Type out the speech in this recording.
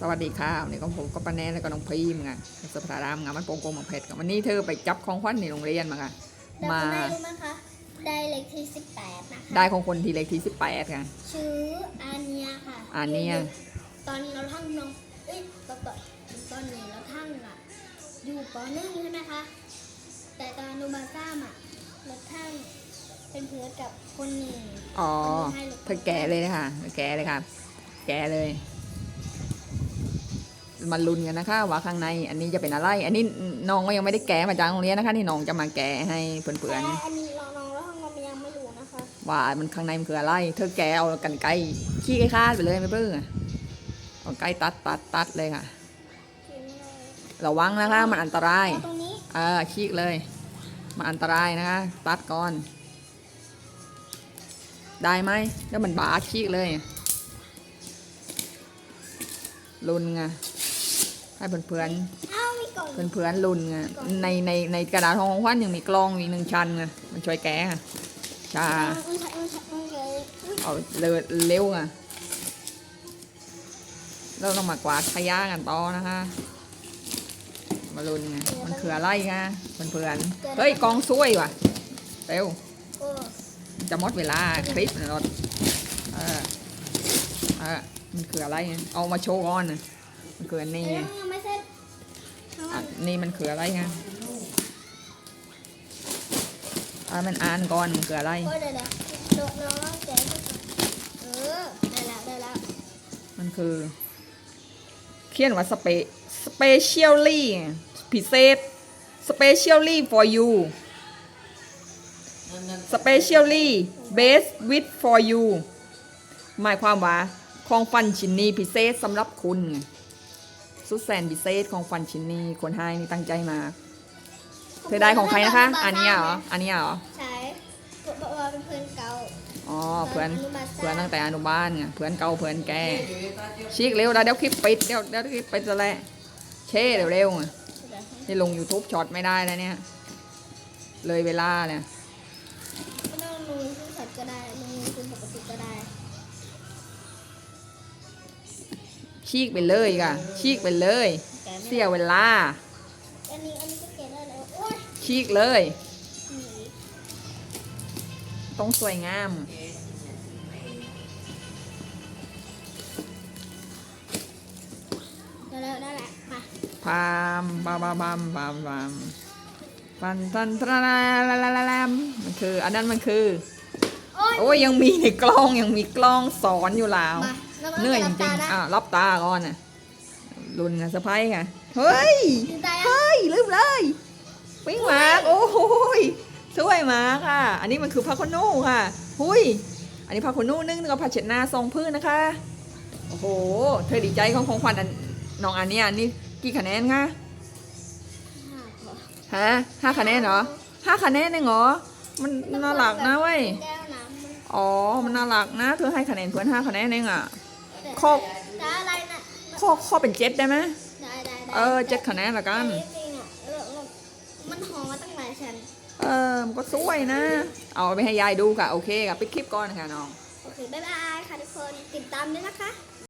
สวัสดีค่ะวันนี้ก็ผมก็ป้าแนนแล้วก็น้องพีมไงสุภารามงานมันโปงโกงมังเพชรกันวันนี้เธอไปจับของขวัญในโรงเรียนมาไงแต่มาคุณแม่รู้ไหมคะได้เลขที่18นะคะได้ของคนที่เลขที่สิบแปดค่ะชื่ออาเนียค่ะอาเนียตอนเราทั้งน้องเอ้ยตอนตอนตอนนี้เราทั้งอะอยู่ปหนึ่งใช่ไหมคะแต่ตอนอนุบาลสามอะเราทั้งเป็นเพื่อนกับคนหนึ่งอ๋อคนหนึ่งให้ลูกเธอแกะเลยนะคะเธอแกะเลยค่ะ แกะเลย มาลุ้นกันนะคะ ว่าข้างใน อันนี้จะเป็นอะไร อันนี้น้องก็ยังไม่ได้แกะมาจากโรงเรียนนะคะ นี่น้องจะมาแกะให้เพื่อนแต่อันนี้เราน้องแล้วทั้งเรายังไม่รู้นะคะ ว่ามันข้างในมันคืออะไร เธอแกะเอากันไกลขี้ไก่คาดไปเลยไม่เบื่อเอาไกลตัดตัดตัดเลยค่ะ ระวังนะคะมันอันตรายเอาตรงนี้เออขี้เลย มันอันตรายนะคะ ตัดก่อน ได้ไหมแล้วมันบาดขี้เลยลุนไง ให้เพื่อนเอ้ามีกล่องเพื่อนเพื่อนๆลุนไงในในในกระดาษทองของขวัญยังมีกล้องอีกหนึ่งชั้นไงมันช่วยแก้ไงชามันใช้มันใช้มันใช้อุ๊ยเอาเร็วเร็วไงเราต้องมากวาดขยะกันต่อนะคะ มาลุนไงมันคืออะไรไงเพื่อนเพื่อนๆเฮ้ยกองซวยว่ะเร็วโอ้จะหมดเวลาคลิปนะรถเออเออมันคืออะไรไงเอามาโชว์ก่อนนะมันคืออันนี้ นี่มันคืออะไรไงอ่ามันอ่านก่อนมันคืออะไรโอ้ยเดี๋ยวเดี๋ยวเดี๋ยวเราเล่าแจกก่อนเออได้แล้วได้แล้วมันคือ เขียนว่า spe specially พิเศษ specially for you specially based with for you หมายความว่าของฟันชิ้นนี้พิเศษสำหรับคุณไง สุดแสนพิเศษของฟันชิ้นนี้คนให้นี่ตั้งใจมากเธอได้ของใครนะคะ อันนี้เหรอ อันนี้เหรอ ใช่บอกว่าเป็นเพื่อนเก่า อ๋อ เพื่อนอนุบาลสามเพื่อนตั้งแต่อนุบาลไง เพื่อนเก่าเพื่อนแกชิกเร็วนะเดี๋ยวคลิปปิดเดี๋ยวเดี๋ยวคลิปปิดจะแหละเช่เร็วๆไงนี่ลง YouTube ช็อตไม่ได้แล้วเนี่ย เลยเวลาเนี่ยไม่ต้องลงขึ้นสัตว์ก็ได้ลงขึ้นปกติก็ได้ ชีกไปเลยค่ะชีกไปเลย เสียเวลาอันนี้อันนี้ก็เก็บได้แล้วโอ้ยชีกเลย หนีต้องสวยงาม ได้แล้วได้แล้วมาพามบามบามบามบามบามฟันทันทราลาลาลาลาลามมันคือ อันนั้นมันคือ โอ้ยโอ้ยยังมีในกล้องยังมีกล้องสอนอยู่แล้ว มา แล้วก็เหนื่อยจหลัริบงตานะๆอะรับตาก่อนน่ะรุนนะสะพ้ายค่ะ เฮ้ยลืมตายังเฮ้ย ลืมเลยปิ้งหมากโอ้โหยสวยมากค่ะ อันนี้มันคือผ้าขนหนูค่ะ หุยอันนี้ผ้าขนหนูนึ่งกับผ้าเช็ดหน้าทรงพื้นนะคะ โอ้โห เธอดีใจของของขวัญอันน้องอันเนี้ยนี่กี่คะแนนคะห้าพอฮะห้าคะแนนเหรอห้าคะแนนเองเหรอ มันน่ารักนะเว้ยแก้วน้ำมันอ๋อ มันน่ารักนะ เธอให้คะแนนเพื่อนห้าคะแนนเองอะ แต่ข้อแต่อะไรนะข้อข้อเป็นเจ็ดได้ไหมได้ได้ได้เออเจ็ดคะแนนละกันแต่จริงๆอะเออมันหอมมาตั้งหลายชั้นเออมันก็สวยนะ เอาไปให้ยายดูค่ะ โอเคค่ะปิดคลิปก่อนค่ะน้อง โอเค บ๊ายบายค่ะทุกคน ติดตามด้วยนะคะ